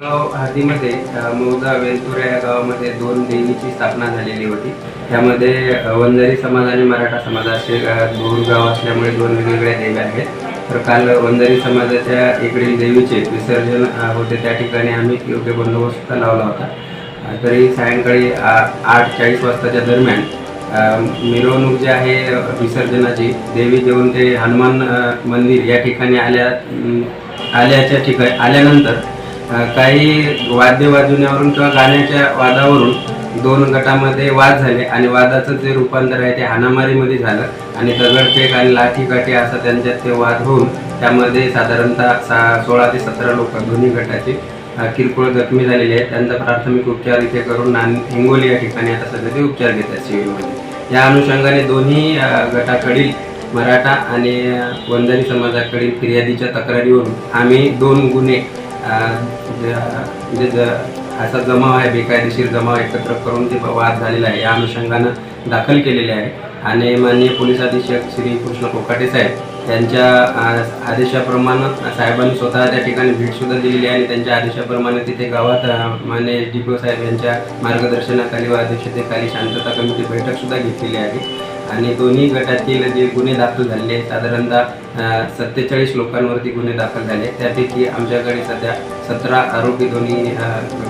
गाव आधीमध्ये अ, मौदा वेलतुरा या गावामध्ये दोन देवीची स्थापना झालेली होती. त्यामध्ये वंजारी समाज आणि मराठा समाज असे दोन गाव असल्यामुळे दोन वेगवेगळ्या देवी आहेत. तर काल वंजारी समाजाच्या इकडील देवीचे विसर्जन होते त्या ठिकाणी आम्ही योग्य बंदोबस्त लावला होता. तरी सायंकाळी आ, आठ चाळीस वाजताच्या दरम्यान मिरवणूक जी आहे विसर्जनाची देवी देऊन ते हनुमान मंदिर या ठिकाणी आल्या आल्याच्या ठिकाणी आल्यानंतर काही वाद्य वाजवण्यावरून किंवा गाण्याच्या वादावरून दोन गटामध्ये वाद झाले आणि वादाचं जे रूपांतर आहे ते हाणामारीमध्ये झालं आणि दगडफेक आणि लाठीकाठी असा त्यांच्यात ते वाद होऊन त्यामध्ये साधारणतः सा सोळा ते सतरा लोक दोन्ही गटाचे किरकोळ जखमी झालेले आहेत. त्यांचा प्राथमिक उपचार इथे करून नान हिंगोली या ठिकाणी आता सध्या ते उपचार घेत आहेत सिव्हिलमध्ये या अनुषंगाने दोन्ही गटाकडील मराठा आणि वंजारी समाजाकडील फिर्यादीच्या तक्रारीवरून आम्ही दोन गुन्हे जे म्हणजे ज- असा जमाव आहे बेकायदेशीर जमाव एकत्र करून ते वाद झालेला आहे. या अनुषंगानं दाखल केलेले आहे. आणि माननीय पोलीस अधीक्षक श्री कृष्ण कोकाटे साहेब यांच्या आदेशाप्रमाणे साहेबांनी स्वतः त्या ठिकाणी भेटसुद्धा दिलेली आहे. आणि त्यांच्या आदेशाप्रमाणे तिथे गावात माने माननीय डी पी ओ साहेब यांच्या मार्गदर्शनाखाली व अध्यक्षतेखाली शांतता कमिटी बैठकसुद्धा घेतलेली आहे. आणि दोन्ही गटातील जे गुन्हे दाखल झालेले साधारणतः सत्तेचाळीस लोकांवरती गुन्हे दाखल झाले त्यापैकी आमच्याकडे सध्या सतरा आरोपी दोन्ही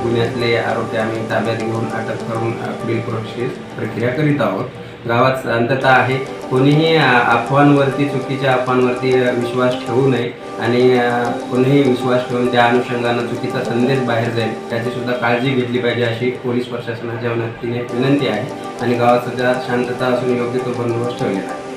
गुन्ह्यातले आरोपी आम्ही ताब्यात घेऊन अटक करून पुढील प्रोसेस प्रक्रिया करीत आहोत. गावात शांतता आहे. कोणीही अफवांवरती चुकीच्या अफवांवरती विश्वास ठेवू नये आणि कोणीही विश्वास ठेवून त्या अनुषंगानं चुकीचा संदेश बाहेर जाईल त्याची सुद्धा काळजी घेतली पाहिजे अशी पोलीस प्रशासनाच्या वतीने विनंती आहे आणि गावात सध्या शांतता असून योग्य तो बंदोबस्त ठेवलेला आहे.